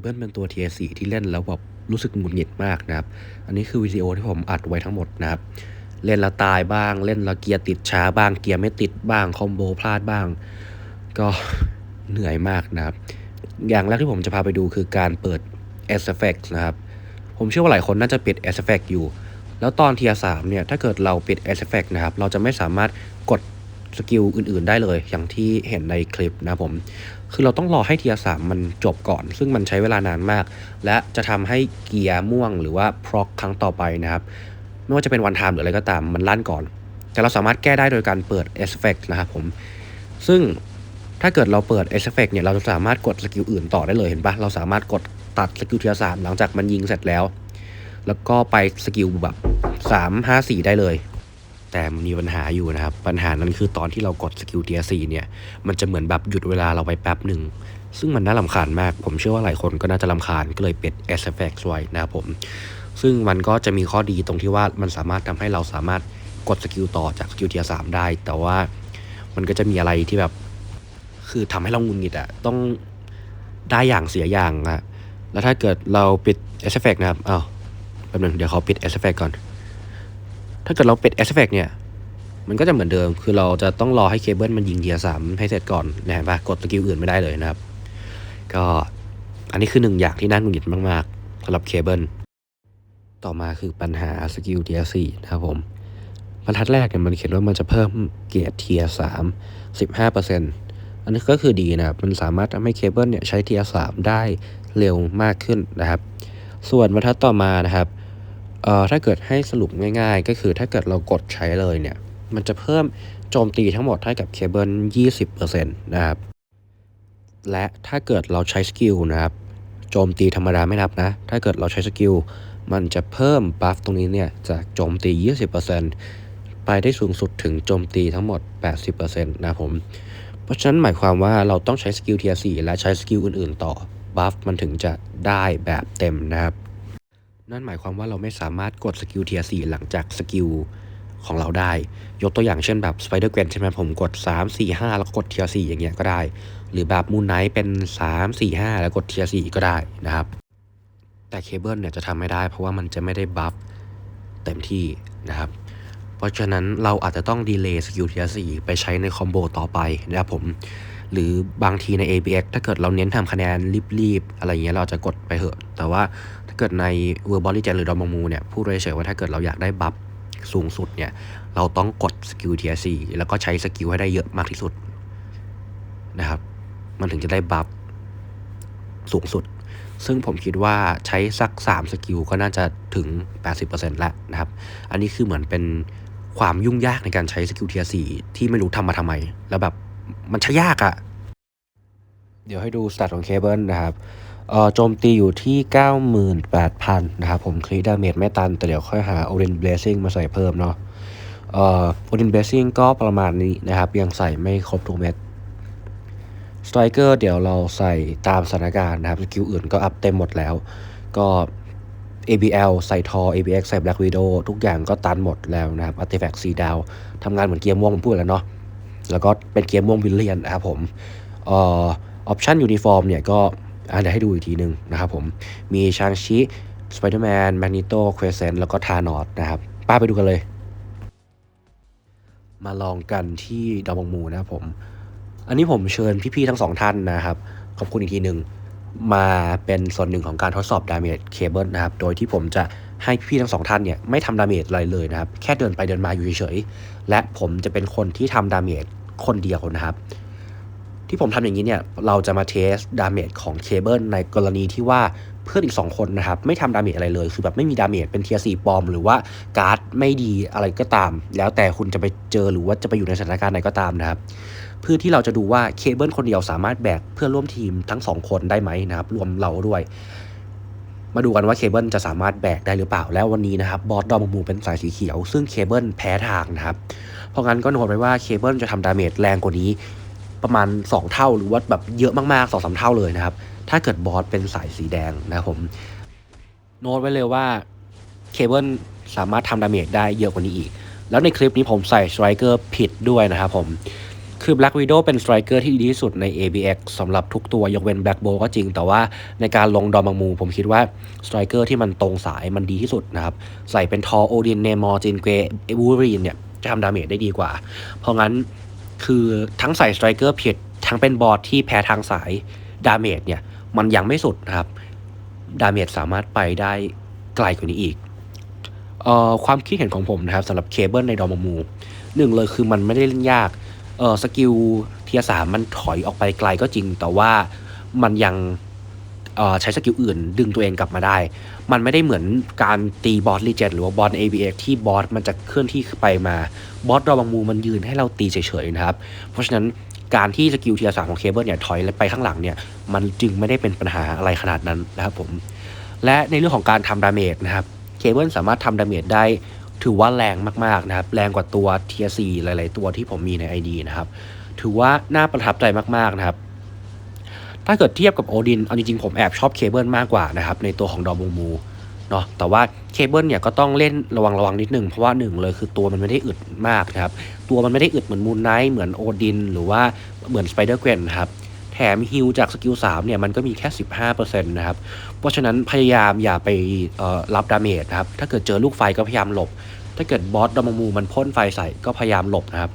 เบิลเป็นตัว Tier 4ที่เล่นแล้วแบบรู้สึกหงุดหงิดมากนะครับ อันนี้คือวิดีโอที่ผมอัดไว้ทั้งหมดนะครับ เล่นแล้วตายบ้าง เล่นแล้วเกียร์ติดช้าบ้าง เกียร์ไม่ติดบ้าง คอมโบพลาดบ้าง ก็เหนื่อยมากนะครับ อย่างแรกที่ผมจะพาไปดูคือการเปิด S Effect นะครับ ผมเชื่อว่าหลายคนน่าจะปิด S Effect อยู่ แล้วตอนเทียสามเนี่ย ถ้าเกิดเราปิด S Effect นะครับ เราจะไม่สามารถกด สกิลอื่นๆได้เลย อย่างที่เห็นในคลิปนะผม คือเราต้องรอให้เทียสามมันจบก่อน ซึ่งมันใช้เวลานานมาก และจะทำให้เกียร์ม่วงหรือว่าพร็อกครั้งต่อไปนะครับ ไม่ว่าจะเป็นวันไทม์หรืออะไรก็ตามมันลั่นก่อน แต่เราสามารถแก้ได้โดยการเปิด S Effect นะครับผม ซึ่งถ้าเกิดเราเปิด S Effect เนี่ยเราจะสามารถกดสกิลอื่นต่อได้เลยเห็นปะเราสามารถกดตัดสกิลเทียสามหลังจากมันยิงเสร็จแล้ว แล้วก็ไปสกิลแบบสามห้าสี่ได้เลย แต่มันมีปัญหาอยู่นะครับ ปัญหานั้นคือตอนที่เรากดสกิลเทียร์สี่เนี่ย มันจะเหมือนแบบหยุดเวลาเราไปแป๊บหนึ่ง ซึ่งมันน่าลำคาญมาก ผมเชื่อว่าหลายคนก็น่าจะลำคาญก็เลยปิด S Effect ไว้นะครับผม ซึ่งมันก็จะมีข้อดีตรงที่ว่ามันสามารถทำให้เราสามารถกดสกิลต่อจากสกิลเทียสามได้ แต่ว่ามันก็จะมีอะไรที่แบบ คือทำให้เรางุนงิดอะต้องได้อย่างเสียอย่างอะแล้วถ้าเกิดเราปิด S Effect นะครับอ้าวแป๊บนึงเดี๋ยวเขาปิด S Effect ก่อน ถ้าเกิดเราเปิด S Effect เนี่ย มันก็จะเหมือนเดิม คือเราจะต้องรอให้เคเบิลมันยิงเทียร์สามให้เสร็จก่อนนะเห็นปะกดสกิลอื่นไม่ได้เลยนะครับ ก็อันนี้คือหนึ่งอย่างที่น่าหงุดหงิดมากๆสำหรับเคเบิลต่อมาคือปัญหาสกิลเทียร์สี่นะครับผมบรรทัดแรกเนี่ยมันเขียนว่ามันจะเพิ่มเกียร์เทียสามสิบห้าเปอร์เซ็นต์อันนี้ก็คือดีนะครับ มันสามารถทำให้เคเบิลเนี่ยใช้เทียสามได้เร็วมากขึ้นนะครับ ส่วนบรรทัดต่อมานะครับ เอ่อถ้าเกิดให้สรุปง่าย ๆ ก็คือถ้าเกิดเรากดใช้เลยเนี่ย มันจะเพิ่มโจมตีทั้งหมดให้กับเคเบิล 20%นะครับ และถ้าเกิดเราใช้สกิลนะครับ โจมตีธรรมดาไม่นับนะ ถ้าเกิดเราใช้สกิล มันจะเพิ่มบัฟตรงนี้เนี่ย จากโจมตี 20%ไปได้สูงสุดถึงโจมตีทั้งหมด 80%นะครับผม เพราะฉะนั้นหมายความว่าเราต้องใช้สกิลเทียร์4และใช้สกิลอื่นๆ ต่อ บัฟมันถึงจะได้แบบเต็มนะครับ นั่นหมายความว่าเราไม่สามารถกดสกิลเทียร์4หลังจากสกิลของเราได้ ยกตัวอย่างเช่นแบบ Spider Gwen ใช่ไหมผมกด 3 4 5 แล้วก็กดเทียร์4อย่างเงี้ยก็ได้ หรือแบบ Moon Knight เป็น 3 4 5 แล้วกดเทียร์4ก็ได้นะครับ แต่เคเบิลเนี่ยจะทำไม่ได้เพราะว่ามันจะไม่ได้บัฟเต็มที่นะครับ เพราะฉะนั้นเราอาจจะต้องดีเลย์สกิลเทียร์4ไปใช้ในคอมโบต่อไปนะครับผมหรือบางทีใน ABX ถ้าเกิดเราเน้นทำคะแนนรีบๆ อะไรเงี้ยเราจะกดไปเหอะ แต่ว่า ถ้าเกิดในเวอร์บอลลี่เจนหรือดอมมูเนี่ยพูดเฉยๆว่าถ้าเกิดเราอยากได้บัฟสูงสุดเนี่ยเราต้องกดสกิลเทียร์4แล้วก็ใช้สกิลให้ได้เยอะมากที่สุดนะครับ มันถึงจะได้บัฟสูงสุด ซึ่งผมคิดว่าใช้สัก 3 สกิลก็น่าจะถึง 80%แล้วนะครับ อันนี้คือเหมือนเป็นความยุ่งยากในการใช้สกิลเทียร์4ที่ไม่รู้ทำมาทำไม แล้วแบบมันใช้ยากอะเดี๋ยวให้ดูสแตทของเคเบิลนะครับ โจมตีอยู่ที่ 98,000 นะครับผมคลีดาเมจไม่ตัน แต่เดี๋ยวค่อยหาโอเรนเบลซิ่งมาใส่เพิ่มเนาะโอเรนเบลซิ่งก็ประมาณนี้นะครับ ยังใส่ไม่ครบทุกเม็ดสไตรเกอร์เดี๋ยวเราใส่ตามสถานการณ์นะครับ สกิลอื่นก็อัพเต็มหมดแล้ว ก็ ABL ใส่ทอ ABX ใส่ Black Widow ทุกอย่างก็ตันหมดแล้วนะครับ Artifact 4ดาวทำงานเหมือนเกียร์ม่วงผมพูดแล้วเนาะแล้วก็เป็นเกียร์ม่วงวิลเลียนนะครับผมออปชั่นยูนิฟอร์มเนี่ยก็ เดี๋ยวให้ดูอีกทีหนึ่งนะครับผม มีชางชิสไปเดอร์แมนแมกนิโตเควเซนแล้วก็ทานอสนะครับ ป้าไปดูกันเลย มาลองกันที่ดาวบงมูนะครับผม อันนี้ผมเชิญพี่ๆทั้งสองท่านนะครับ ขอบคุณอีกทีหนึ่งมาเป็นส่วนหนึ่งของการทดสอบดาเมจเคเบิลนะครับ โดยที่ผมจะให้พี่ๆทั้งสองท่านเนี่ยไม่ทำดาเมจอะไรเลยนะครับ แค่เดินไปเดินมาอยู่เฉยๆ และผมจะเป็นคนที่ทำดาเมจคนเดียวนะครับ ที่ผมทำอย่างนี้เนี่ยเราจะมาเทสดาเมจของเคเบิลในกรณีที่ว่าเพื่อนอีก 2 คนนะครับ ไม่ทำดาเมจอะไรเลย คือแบบไม่มีดาเมจเป็นเทียร์สี่ปลอม หรือว่าการ์ดไม่ดีอะไรก็ตาม แล้วแต่คุณจะไปเจอหรือว่าจะไปอยู่ในสถานการณ์ไหนก็ตามนะครับ เพื่อที่เราจะดูว่าเคเบิลคนเดียวสามารถแบกเพื่อนร่วมทีมทั้ง 2 คนได้ไหมนะครับ รวมเราด้วย มาดูกันว่าเคเบิลจะสามารถแบกได้หรือเปล่า แล้ววันนี้นะครับบอสดอมมูเป็นสายสีเขียว ซึ่งเคเบิลแพ้ทางนะครับ เพราะงั้นก็โน้ตไว้ว่าเคเบิลจะทำดาเมจแรงกว่านี้ ประมาณ 2 เท่า หรือว่าแบบเยอะมากๆ2อสเท่าเลยนะครับ ถ้าเกิดบอสเป็นสายสีแดงนะครับผมโน้ตไว้เลยว่าเคเบิลสามารถทำดาเมจได้เยอะกว่านี้อีก แล้วในคลิปนี้ผมใส่สไตรเกอร์ผิดด้วยนะครับผมคือ Black Widow เป็นสไตรเกอร์ที่ดีที่สุดใน ABX สำหรับทุกตัวยกเว้น Black Bolt ก็จริง แต่ว่าในการลงดอมังมู ผมคิดว่าสไตรเกอร์ที่มันตรงสายมันดีที่สุดนะครับ ใส่เป็นทอโอดินเนมอร์จินเกรเอบูรีนเนี่ย จะทำดาเมจได้ดีกว่า เพราะงั้น คือทั้งใส่สไตรเกอร์เพียทั้งเป็นบอสที่แพ้ทางสายดาเมจเนี่ย มันยังไม่สุดนะครับ ดาเมจสามารถไปได้ไกลกว่านี้อีกเอ่อความคิดเห็นของผมนะครับสำหรับเคเบิลในดอมมูหนึ่งเลยคือมันไม่ได้เล่นยากเออสกิลเทียสามมันถอยออกไปไกลก็จริง แต่ว่ามันยังเอ่อใช้สกิลอื่นดึงตัวเองกลับมาได้มันไม่ได้เหมือนการตีบอสลีเจนหรือว่าบอส ABX ที่บอสมันจะเคลื่อนที่ไปมา บอสดอบังมูมันยืนให้เราตีเฉยๆนะครับ เพราะฉะนั้นการที่สกิลเทียสามของเคเบิลเนี่ยถอยไปข้างหลังเนี่ยมันจึงไม่ได้เป็นปัญหาอะไรขนาดนั้นนะครับผม และในเรื่องของการทำดาเมจนะครับเคเบิลสามารถทำดาเมจได้ถือว่าแรงมากๆนะครับ แรงกว่าตัวเทียซีหลาย ๆ ตัวที่ผมมีใน ID นะครับ ถือว่าน่าประทับใจมากๆนะครับ ถ้าเกิดเทียบกับโอดินเอาจริงๆผมแอบชอบเคเบิลมากกว่านะครับในตัวของดอมมูเนาะแต่ว่าเคเบิลเนี่ยก็ต้องเล่นระวังระวังนิดนึงเพราะว่าหนึ่งเลยคือตัวมันไม่ได้อึดมากนะครับตัวมันไม่ได้อึดเหมือนมูนไนท์เหมือนโอดินหรือว่าเหมือนสไปเดอร์เกวนครับแถมฮิลจากสกิล3เนี่ยมันก็มีแค่ 15%นะครับ เพราะฉะนั้นพยายามอย่าไปรับดาเมจนะครับ ถ้าเกิดเจอลูกไฟก็พยายามหลบ ถ้าเกิดบอสดอมมูมันพ่นไฟใส่ก็พยายามหลบนะครับ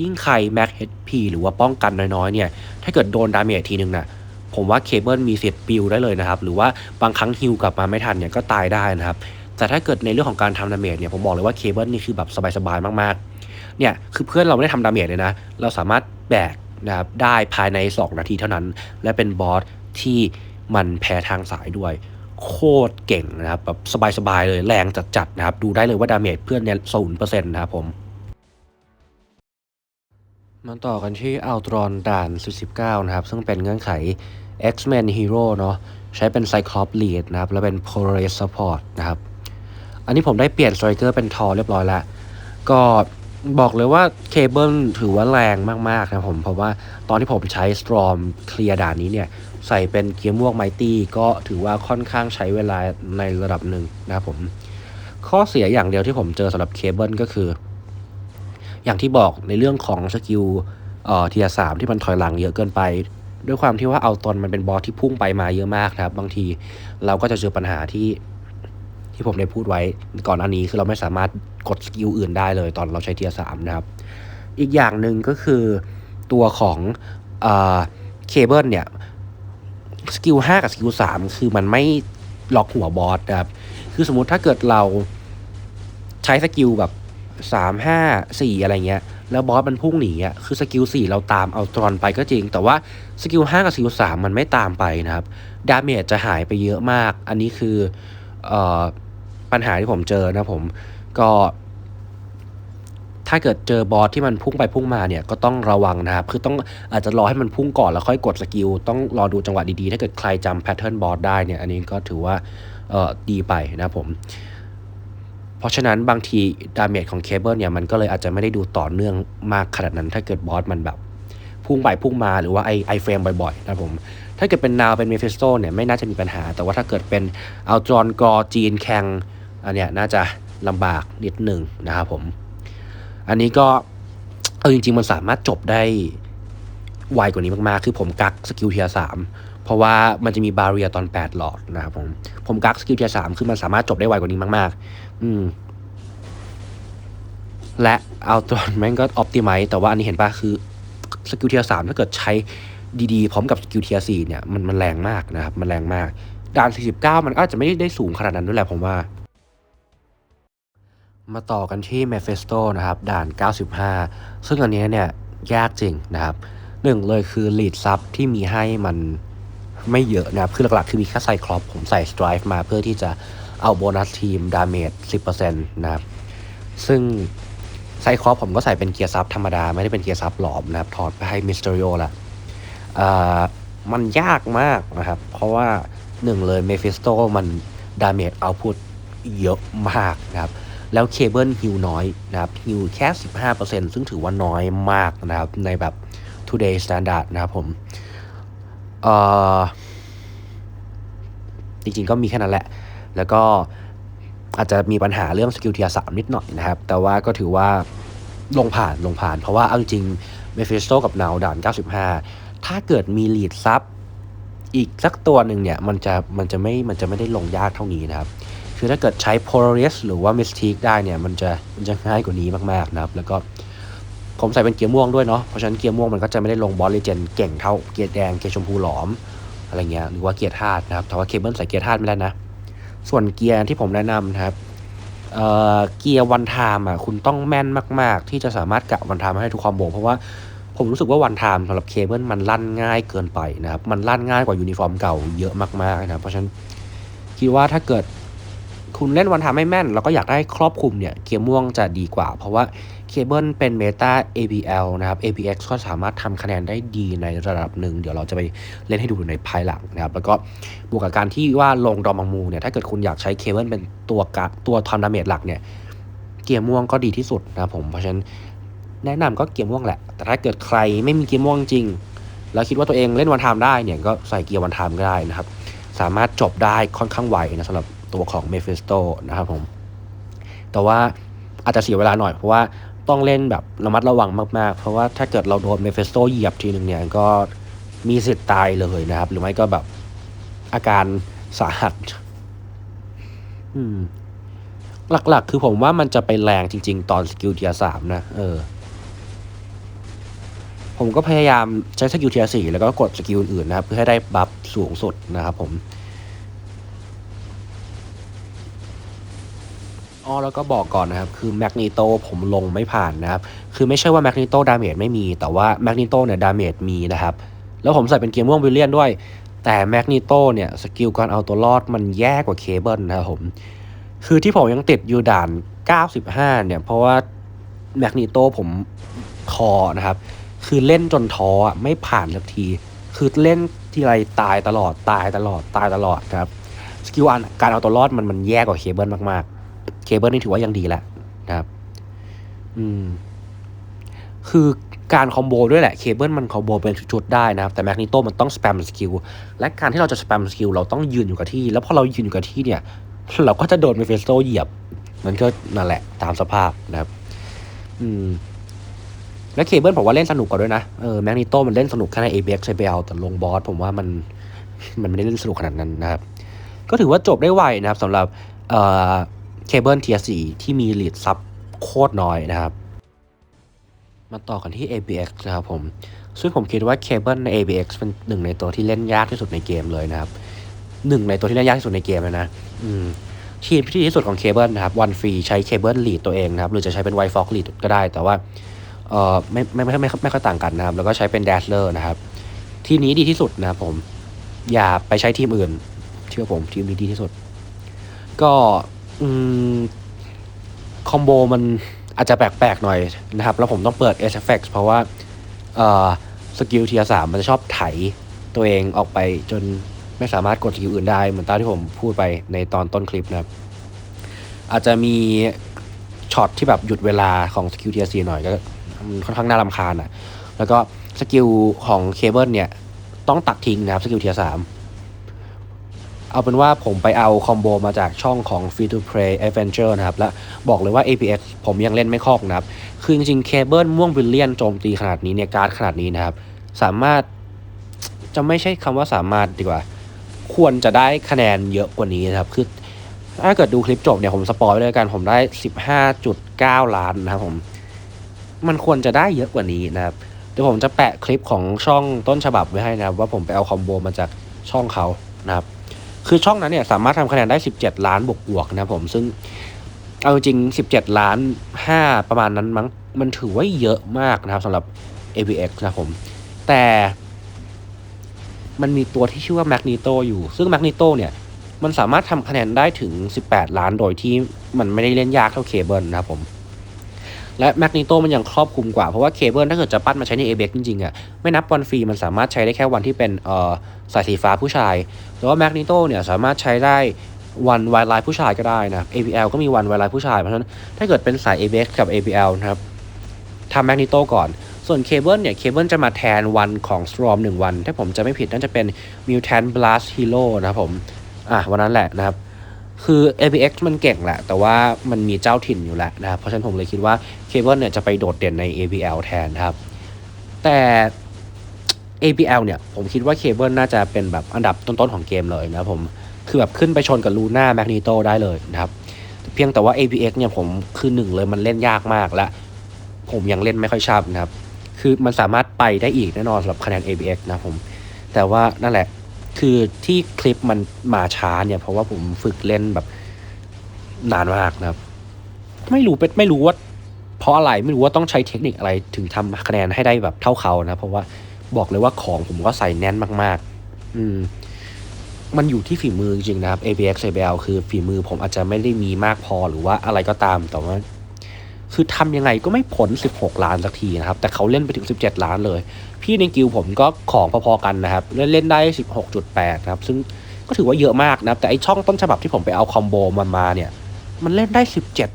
ยิ่งใครแม็กเฮดพีหรือว่าป้องกันน้อยๆเนี่ย ถ้าเกิดโดนดาเมจทีนึงนะ่ะ ผมว่าเคเบิลมีสิทธิ์ปิวได้เลยนะครับ หรือว่าบางครั้งฮิลกลับมาไม่ทันเนี่ยก็ตายได้นะครับ แต่ถ้าเกิดในเรื่องของการทำดาเมจเนี่ยผมบอกเลยว่าเคเบิลนี่คือแบบสบายๆมากๆ เนี่ยคือเพื่อนเราไม่ได้ทำดาเมจเลยนะ เราสามารถแบกนะครับได้ภายใน 2 นาทีเท่านั้น และเป็นบอสที่มันแพ้ทางสายด้วย โคตรเก่งนะครับแบบสบายๆเลยแรงจัดๆนะครับดูได้เลยว่าดาเมจเพื่อนเนี่ยศูนย์เปอร์เซ็นต์นะครับผม มาต่อกันที่อัลตรอนด่าน 49 นะครับ ซึ่งเป็นเงื่อนไข X-Men Hero เนาะใช้เป็น Cyclops Lead นะครับ แล้วเป็น Polaris Support นะครับ อันนี้ผมได้เปลี่ยน Striker เป็นทอเรียบร้อยแล้ว ก็บอกเลยว่าเคเบิลถือว่าแรงมาก ๆ นะผมเพราะว่าตอนที่ผมใช้ Storm เคลียร์ด่านนี้เนี่ย ใส่เป็นเกียร์ม่วงไมตี้ก็ถือว่าค่อนข้างใช้เวลาในระดับหนึ่งนะครับผม ข้อเสียอย่างเดียวที่ผมเจอสำหรับเคเบิลก็คือ อย่างที่บอกในเรื่องของสกิลเอ่อทียสามที่มันถอยหลังเยอะเกินไป ด้วยความที่ว่าเอาตอนมันเป็นบอสที่พุ่งไปมาเยอะมากนะครับ บางทีเราก็จะเจอปัญหาที่ที่ผมได้พูดไว้ก่อนอันนี้คือเราไม่สามารถกดสกิลอื่นได้เลยตอนเราใช้เทียสามนะครับ อีกอย่างหนึ่งก็คือตัวของเคเบิลเนี่ยสกิลห้ากับสกิลสามคือมันไม่ล็อกหัวบอสนะครับ คือสมมุติถ้าเกิดเราใช้สกิลแบบ สามห้าสี่อะไรเงี้ย แล้วบอสมันพุ่งหนีอะคือสกิลสี่เราตามเอาตรอนไปก็จริง แต่ว่าสกิลห้ากับสกิลสามมันไม่ตามไปนะครับ ดาเมจจะหายไปเยอะมาก อันนี้คือเอ่อปัญหาที่ผมเจอนะผมก็ถ้าเกิดเจอบอสที่มันพุ่งไปพุ่งมาเนี่ยก็ต้องระวังนะครับ คือต้องอาจจะรอให้มันพุ่งก่อนแล้วค่อยกดสกิล ต้องรอดูจังหวะดีๆ ถ้าเกิดใครจำแพทเทิร์นบอสได้เนี่ย อันนี้ก็ถือว่าเออดีไปนะผม เพราะฉะนั้นบางทีดาเมจของเคเบิลเนี่ยมันก็เลยอาจจะไม่ได้ดูต่อเนื่องมากขนาดนั้น ถ้าเกิดบอสมันแบบพุ่งไปพุ่งมาหรือว่าไอไอเฟรมบ่อยๆนะผม ถ้าเกิดเป็นนาวเป็นเมฟิสโตเนี่ยไม่น่าจะมีปัญหา แต่ว่าถ้าเกิดเป็นเอาจอนกอจีนแคงอันเนี้ยน่าจะลำบากนิดหนึ่งนะครับผม อันนี้ก็เออจริงๆ มันสามารถจบได้ไวกว่านี้มากๆ คือผมกักสกิลเทียสามเพราะว่ามันจะมีบาเรียตอน 8 หลอดนะครับผม ผมกักสกิลเทียสามคือมันสามารถจบได้ไวกว่านี้มากๆ อืม และเอาตัวแม่งก็ออปติไมแต่ว่าอันนี้เห็นป่ะคือสกิลเทียสามถ้าเกิดใช้ดีๆ พร้อมกับสกิลเทียสี่เนี่ยมันมันแรงมากนะครับ มันแรงมากด่าน 49 มันก็อาจจะไม่ได้สูงขนาดนั้นด้วยแหละผมว่า มาต่อกันที่ Mephisto นะครับ ด่าน 95 ซึ่งอันนี้เนี่ย ยากจริงนะครับหนึ่งเลยคือ lead sub ที่มีให้มันไม่เยอะนะครับ คือหลักๆ คือมีแค่ไซคลอปผมใส่ Strife มาเพื่อที่จะ เอาโบนัสทีมดาเมจ10%นะครับ ซึ่งไซคอปผมก็ใส่เป็นเกียร์ซับธรรมดา ไม่ได้เป็นเกียร์ซับหลอมนะครับ ถอดไปให้มิสเตอริโอละมันยากมากนะครับ เพราะว่าหนึ่งเลยเมฟิสโตมันดาเมจเอาพุตเยอะมากนะครับ แล้วเคเบิลฮิวน้อยนะครับฮิวแค่ 15%ซึ่งถือว่าน้อยมากนะครับ ในแบบ today standard นะครับผมจริงๆก็มีแค่นั้นแหละ แล้วก็อาจจะมีปัญหาเรื่องสกิลเทียสามนิดหน่อยนะครับ แต่ว่าก็ถือว่าลงผ่านลงผ่าน เพราะว่าเอาจริงเมฟิสโตกับนาวด่าน 95 ถ้าเกิดมีลีดซับอีกสักตัวหนึ่งเนี่ย มันจะมันจะไม่มันจะไม่ได้ลงยากเท่านี้นะครับ คือถ้าเกิดใช้ Polaris หรือว่า Mystique ได้เนี่ย มันจะมันจะง่ายกว่านี้มากๆนะครับ แล้วก็ผมใส่เป็นเกียร์ม่วงด้วยเนาะเพราะฉะนั้นเกียร์ม่วงมันก็จะไม่ได้ลงบอสเลเจนเก่งเท่าเกียร์แดงเกียร์ชมพูหลอมอะไรเงี้ยหรือว่าเกียร์ธาตุนะครับแต่ว่าเคเบิลใส่เกียร์ธาตุไม่ได้นะ ส่วนเกียร์ที่ผมแนะนำนะครับเเกียร์วันไทม์อะคุณต้องแม่นมาก ๆ ที่จะสามารถกะวันไทม์ให้ทุกคอมโบเพราะว่าผมรู้สึกว่าวันไทม์สำหรับเคเบิลมันลั่นง่ายเกินไปนะครับ มันลั่นง่ายกว่ายูนิฟอร์มเก่าเยอะมากๆนะครับ เพราะฉะนั้นคิดว่าถ้าเกิด คุณเล่นวันทม์ไม่แม่น แล้วก็อยากได้ครอบคลุมเนี่ยเกียร์ม่วงจะดีกว่า เพราะว่าเคเบิลเป็นเมตา ABL นะครับ APX ก็สามารถทำคะแนนได้ดีในระดับหนึ่ง เดี๋ยวเราจะไปเล่นให้ดูในภายหลังนะครับ แล้วก็บวกกับการที่ว่าลงดอมังมูเนี่ยถ้าเกิดคุณอยากใช้เคเบิลเป็นตัวกะตัวทำดาเมจหลักเนี่ยเกียร์ม่วงก็ดีที่สุดนะครับผมเพราะฉะนั้นแนะนำก็เกียร์ม่วงแหละ แต่ถ้าเกิดใครไม่มีเกียร์ม่วงจริง แล้วคิดว่าตัวเองเล่นวันไทม์ได้เนี่ยก็ใส่เกียร์วันไทม์ก็ได้นะครับ สามารถจบได้ค่อนข้างไวนะสำหรับ ตัวของเมฟิสโตนะครับผมแต่ว่าอาจจะเสียเวลาหน่อยเพราะว่าต้องเล่นแบบระมัดระวังมากๆ เพราะว่าถ้าเกิดเราโดนเมฟิสโตเหยียบทีหนึ่งเนี่ยก็มีสิทธิ์ตายเลยนะครับ หรือไม่ก็แบบอาการสาหัสอืมหลักๆ คือผมว่ามันจะไปแรงจริง ๆ ตอนสกิลเทียสามนะ เออ ผมก็พยายามใช้สกิลเทียสี่แล้วก็กดสกิลอื่นๆนะครับ เพื่อให้ได้บัฟสูงสุดนะครับผม อ๋อแล้วก็บอกก่อนนะครับ คือแมกนีโตผมลงไม่ผ่านนะครับ คือไม่ใช่ว่าแมกนีโตดาเมจไม่มี แต่ว่าแมกนีโตเนี่ยดาเมจมีนะครับ แล้วผมใส่เป็นเกียร์ม่วงวิลเลียนด้วย แต่แมกนีโตเนี่ยสกิลการเอาตัวรอดมันแย่กว่าเคเบิลนะครับผม คือที่ผมยังติดอยู่ด่าน 95 เนี่ย เพราะว่าแมกนีโตผมคอนะครับ คือเล่นจนท้อไม่ผ่านสักที คือเล่นทีไรตายตลอดตายตลอดตายตลอดครับ สกิลการเอาตัวรอดมันมันแย่กว่าเคเบิลมากๆ เคเบิลนี่ถือว่ายังดีแล้วนะครับอืมคือการคอมโบด้วยแหละเคเบิลมันคอมโบเป็นชุดๆได้นะครับ แต่แมกนีโตมันต้องสแปมสกิลและการที่เราจะสแปมสกิลเราต้องยืนอยู่กับที่ แล้วพอเรายืนอยู่กับที่เนี่ย เราก็จะโดนเมฟิสโตเหยียบ มันก็นั่นแหละตามสภาพนะครับ อืมแล้วเคเบิลผมว่าเล่นสนุกกว่าด้วยนะเออแมกนีโตมันเล่นสนุกแค่ใน ABX ใช้ไปเอาแต่ลงบอสผมว่ามันมันไม่ได้เล่นสนุกขนาดนั้นนะครับ ก็ถือว่าจบได้ไวนะครับสำหรับเอ่อ เคเบิลเทียสี่ที่มีลีดซับโคตรน้อยนะครับ มาต่อกันที่ ABX นะครับผม ซึ่งผมคิดว่าเคเบิลใน ABX เป็นหนึ่งในตัวที่เล่นยากที่สุดในเกมเลยนะครับหนึ่งในตัวที่เล่นยากที่สุดในเกมเลยนะ อืมทีมที่ดีที่สุดของเคเบิลนะครับวันฟรีใช้เคเบิลลีดตัวเองนะครับ หรือจะใช้เป็นไวฟอกลีดก็ได้ แต่ว่าเออไม่ไม่ไม่ไม่ไม่ค่อยต่างกันนะครับ แล้วก็ใช้เป็นแดชเลอร์นะครับ ทีมนี้ดีที่สุดนะครับผม อย่าไปใช้ทีมอื่น เชื่อผมทีมนี้ดีที่สุด ก็ อืมคอมโบมันอาจจะแปลกๆหน่อยนะครับ แล้วผมต้องเปิด S Effect เพราะว่าเอ่อสกิลเทียสามมันจะชอบไถตัวเองออกไปจนไม่สามารถกดสกิลอื่นได้ เหมือนตามที่ผมพูดไปในตอนต้นคลิปนะครับ อาจจะมีช็อตที่แบบหยุดเวลาของสกิลเทียซีหน่อยก็ค่อนข้างน่ารำคาญอะ แล้วก็สกิลของเคเบิลเนี่ย ต้องตัดทิ้งนะครับสกิลเทียสาม เอาเป็นว่าผมไปเอาคอมโบมาจากช่องของ Free to Play Adventure นะครับ และบอกเลยว่า APX ผมยังเล่นไม่คล่องนะครับ คือจริงๆเคเบิลม่วงวิลเลียนโจมตีขนาดนี้เนี่ย การ์ดขนาดนี้นะครับ สามารถจะไม่ใช่คำว่าสามารถดีกว่า ควรจะได้คะแนนเยอะกว่านี้นะครับ คือถ้าเกิดดูคลิปจบเนี่ยผมสปอยไว้เลยกันผมได้ 15.9 ล้านนะครับผม มันควรจะได้เยอะกว่านี้นะครับ เดี๋ยวผมจะแปะคลิปของช่องต้นฉบับไว้ให้นะครับ ว่าผมไปเอาคอมโบมาจากช่องเขานะครับ คือช่องนั้นเนี่ยสามารถทำคะแนนได้ 17 ล้านบวกบวกๆนะครับผมซึ่งเอาจริง 17 ล้าน 5 ประมาณนั้นมั้งมันถือว่าเยอะมากนะครับสำหรับ AVX นะครับผม แต่มันมีตัวที่ชื่อว่า Magneto อยู่ ซึ่ง Magneto เนี่ย มันสามารถทำคะแนนได้ถึง 18 ล้านโดยที่มันไม่ได้เล่นยากเท่าเคเบิลนะครับผม และแมกนีโตมันยังครอบคลุมกว่า เพราะว่าเคเบิลถ้าเกิดจะปั้นมาใช้ใน a b e x จริงๆอะไม่นับวันฟรีมันสามารถใช้ได้แค่วันที่เป็นเอ่อสายสีฟ้าผู้ชาย แต่ว่าแมกนีโตเนี่ยสามารถใช้ได้วันวายไลน์ผู้ชายก็ได้นะ ABL ก็มีวันวายไลน์ผู้ชาย เพราะฉะนั้นถ้าเกิดเป็นสาย a b e x กับ ABL นะครับทำแมกนีโตก่อน ส่วนเคเบิลเนี่ยเคเบิลจะมาแทนวันของ Storm 1วัน ถ้าผมจะไม่ผิดน่าจะเป็น Mutant Blast Hero นะครับผม อะวันนั้นแหละนะครับ คือ ABX มันเก่งแหละ แต่ว่ามันมีเจ้าถิ่นอยู่แล้วนะครับ เพราะฉะนั้นผมเลยคิดว่าเคเบิลเนี่ยจะไปโดดเด่นใน ABL แทนครับ แต่ ABL เนี่ย ผมคิดว่าเคเบิลน่าจะเป็นแบบอันดับต้นๆของเกมเลยนะผม คือแบบขึ้นไปชนกับลูน่าแมกนีโตได้เลยนะครับ เพียงแต่ว่า ABX เนี่ยผมคือหนึ่งเลยมันเล่นยากมากและ ผมยังเล่นไม่ค่อยชอบนะครับ คือมันสามารถไปได้อีกแน่นอนสำหรับคะแนน ABX นะผม แต่ว่านั่นแหละ คือที่คลิปมันมาช้าเนี่ย เพราะว่าผมฝึกเล่นแบบนานมากนะครับ ไม่รู้เป็นไม่รู้ว่าเพราะอะไรไม่รู้ว่าต้องใช้เทคนิคอะไรถึงทำคะแนนให้ได้แบบเท่าเขานะ เพราะว่าบอกเลยว่าของผมก็ใส่แน่นมาก ๆ อืม มันอยู่ที่ฝีมือจริงนะครับ ABX ABL คือฝีมือผมอาจจะไม่ได้มีมากพอหรือว่าอะไรก็ตามแต่ว่า คือทำยังไงก็ไม่ผล 16 ล้านสักทีนะครับ แต่เขาเล่นไปถึง 17 ล้านเลย พี่ในกิลผมก็ของพอๆกันนะครับเล่นเล่นได้ 16.8นะครับ ซึ่งก็ถือว่าเยอะมากนะครับ แต่ไอช่องต้นฉบับที่ผมไปเอาคอมโบมันมาเนี่ย มันเล่นได้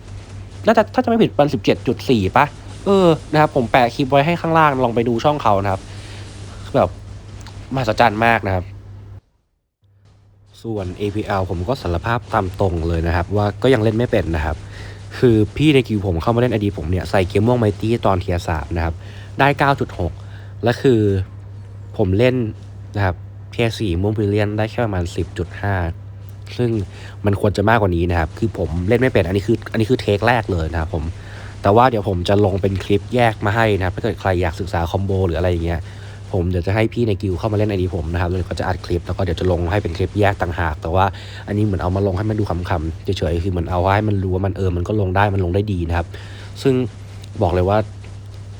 17 น่าจะถ้าจะไม่ผิดมัน17.4ป่ะ เออ นะครับ ผมแปะคลิปไว้ให้ข้างล่างลองไปดูช่องเขานะครับ แบบมหัศจรรย์มากนะครับส่วน APL ผมก็สารภาพตามตรงเลยนะครับ ว่าก็ยังเล่นไม่เป็นนะครับ คือพี่ในคิวผมเข้ามาเล่นไอดีผมเนี่ยใส่เกมม่วงไมตี้ตอนเทียสามนะครับ ได้ 9.6 และคือผมเล่นนะครับเทียสี่ม่วงพิเลียนได้แค่ประมาณ 10.5 ซึ่งมันควรจะมากกว่านี้นะครับ คือผมเล่นไม่เป็นอันนี้คืออันนี้คือเทคแรกเลยนะครับผมแต่ว่าเดี๋ยวผมจะลงเป็นคลิปแยกมาให้นะครับถ้าเกิดใครอยากศึกษาคอมโบหรืออะไรอย่างเงี้ย ผมเดี๋ยวจะให้พี่ในกิวเข้ามาเล่นไอดีผมนะครับแล้วก็จะอัดคลิปแล้วก็เดี๋ยวจะลงให้เป็นคลิปแยกต่างหาก แต่ว่าอันนี้เหมือนเอามาลงให้มันดูคำๆเฉยๆคือเหมือนเอาให้มันรู้ว่ามันเออมันก็ลงได้มันลงได้ดีนะครับ ซึ่งบอกเลยว่า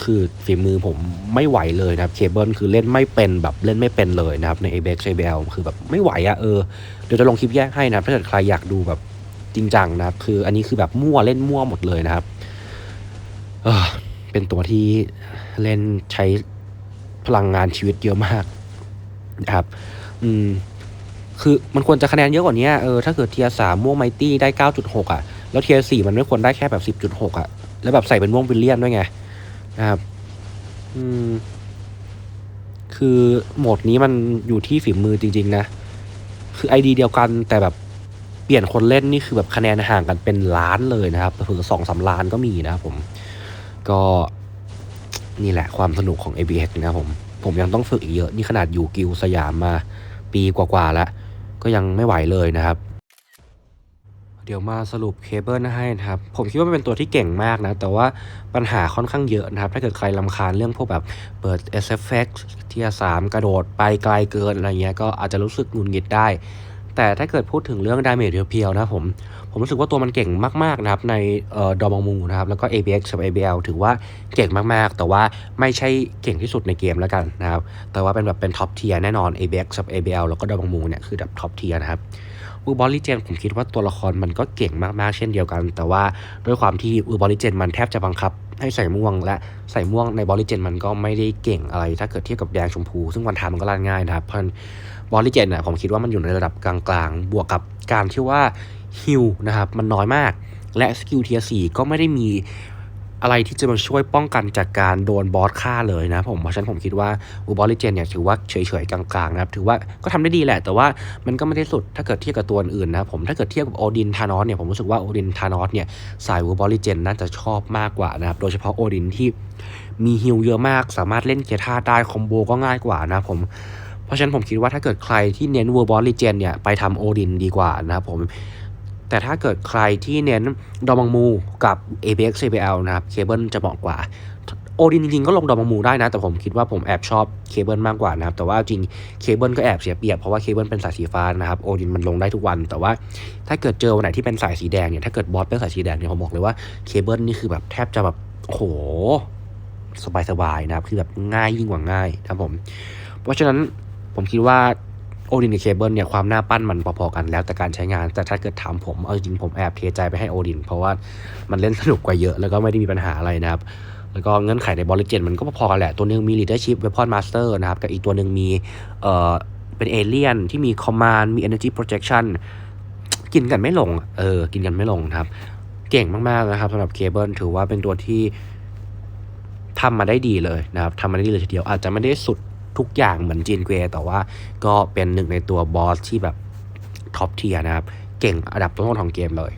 คือฝีมือผมไม่ไหวเลยนะครับเคเบิลคือเล่นไม่เป็นแบบเล่นไม่เป็นเลยนะครับใน a b x ABL คือแบบไม่ไหวอะเออเดี๋ยวจะลงคลิปแยกให้นะครับถ้าเกิดใครอยากดูแบบจริงจังนะครับ คืออันนี้คือแบบมั่วเล่นมั่วหมดเลยนะครับเออเป็นตัวที่เล่นใช้ พลังงานชีวิตเยอะมากนะครับ อืม คือมันควรจะคะแนนเยอะกว่านี้เออถ้าเกิดเทียสามม่วงไมตี้ได้เก้าจุดหกอะ แล้วเทียสี่มันไม่ควรได้แค่แบบสิบจุดหกอะ แล้วแบบใส่เป็นม่วงวิลเลียนด้วยไงนะครับ อืม คือโหมดนี้มันอยู่ที่ฝีมือจริง ๆ นะ คือไอดีเดียวกันแต่แบบเปลี่ยนคนเล่นนี่คือแบบคะแนนห่างกันเป็นล้านเลยนะครับถึงสองสาล้านก็มีนะครับผม ก็ นี่แหละความสนุกของ ABX นะผม ผมยังต้องฝึกอีกเยอะ นี่ขนาดอยู่กิลสยามมาปีกว่าๆแล้ว ก็ยังไม่ไหวเลยนะครับ เดี๋ยวมาสรุปเคเบิลให้นะครับ ผมคิดว่ามันเป็นตัวที่เก่งมากนะ แต่ว่าปัญหาค่อนข้างเยอะนะครับ ถ้าเกิดใครลำคาญเรื่องพวกแบบเปิด SFX เทียสามกระโดดไปไกลเกินอะไรเงี้ย ก็อาจจะรู้สึกหงุดหงิดได้ แต่ถ้าเกิดพูดถึงเรื่องดาเมจเพียวๆนะผม ผมรู้สึกว่าตัวมันเก่งมากๆนะครับในออดอมองมูนะครับแล้วก็ ABX กับ ABL ถือว่าเก่งมากๆ แต่ว่าไม่ใช่เก่งที่สุดในเกมแล้วกันนะครับแต่ว่าเป็นแบบเป็นท็อปเทียแน่นอน ABX กับ ABL แล้วก็ดอมองมูเนี่ยคือแบบท็อปเทียนะครับอูบอลลิเจนผมคิดว่าตัวละครมันก็เก่งมากๆ เช่นเดียวกัน แต่ว่าด้วยความที่อูบอลลิเจนมันแทบจะบังคับให้ใส่ม่วง และใส่ม่วงในบอลลิเจนมันก็ไม่ได้เก่งอะไร ถ้าเกิดเทียบกับแดงชมพู ซึ่งวันทามันก็ล่านง่ายนะครับเพราะบอลลิเจนน่ะผมคิดว่ามันอยู่ในระดับกลางๆ บวกกับการที่ว่า ฮิลนะครับมันน้อยมาก และสกิลเทียสี่ก็ไม่ได้มีอะไรที่จะมาช่วยป้องกันจากการโดนบอสฆ่าเลยนะผมเพราะฉะนั้นผมคิดว่าอูบอลลิเจนเนี่ยถือว่าเฉยๆกลางๆนะครับถือว่าก็ทำได้ดีแหละ แต่ว่ามันก็ไม่ได้สุดถ้าเกิดเทียบกับตัวอื่นนะครับผมถ้าเกิดเทียบกับโอดินทานอสเนี่ยผมรู้สึกว่าโอดินทานอสเนี่ยสายอูบอลลิเจนน่าจะชอบมากกว่านะครับโดยเฉพาะโอดินที่มีฮิลเยอะมาก สามารถเล่นเกียร์ท่าได้คอมโบก็ง่ายกว่านะครับผมเพราะฉะนั้นผมคิดว่าถ้าเกิดใครที่เน้นเวอร์บอลลิเจนเนี่ยไปทำโอดินดีกว่านะครับผม แต่ถ้าเกิดใครที่เน้นดอมังมูกับ ABX CBL นะครับเคเบิลจะเหมาะกว่าโอดินจริงๆก็ลงดอมังมูได้นะ แต่ผมคิดว่าผมแอบชอบเคเบิลมากกว่านะครับ แต่ว่าจริงเคเบิลก็แอบเสียเปรียบเพราะว่าเคเบิลเป็นสายสีฟ้านะครับโอดินมันลงได้ทุกวัน แต่ว่าถ้าเกิดเจอวันไหนที่เป็นสายสีแดงเนี่ยถ้าเกิดบอสเป็นสายสีแดงเนี่ยผมบอกเลยว่าเคเบิลนี่คือแบบแทบจะแบบโหสบายๆนะครับคือแบบง่ายยิ่งกว่าง่ายนะครับผม เพราะฉะนั้นผมคิดว่า โอดินกับเคเบิลเนี่ยความหน้าปั้นมันพอๆกันแล้วแต่การใช้งานแต่ถ้าเกิดถามผมเอาจริงผมแอบเทใจไปให้โอดิน เพราะว่ามันเล่นสนุกกว่าเยอะแล้วก็ไม่ได้มีปัญหาอะไรนะครับแล้วก็เงื่อนไขในบอลเลเจนมันก็พอๆกันแหละ ตัวหนึงมี leadership weapon master นะครับกับอีกตัวหนึ่งมีเอ่อเป็นเอเลี่ยนที่มี command มี energy projection กินกันไม่ลง เออ กินกันไม่ลงนะครับ เก่งมากๆนะครับสำหรับเคเบิลถือว่าเป็นตัวที่ทำมาได้ดีเลยนะครับทำมาได้ดีเลยทีเดียวอาจจะไม่ได้สุด ทุกอย่างเหมือนจีนเกรแต่ว่าก็เป็นหนึ่งในตัวบอสที่แบบท็อปเทียนะครับ เก่งอันดับต้นๆของเกมเลย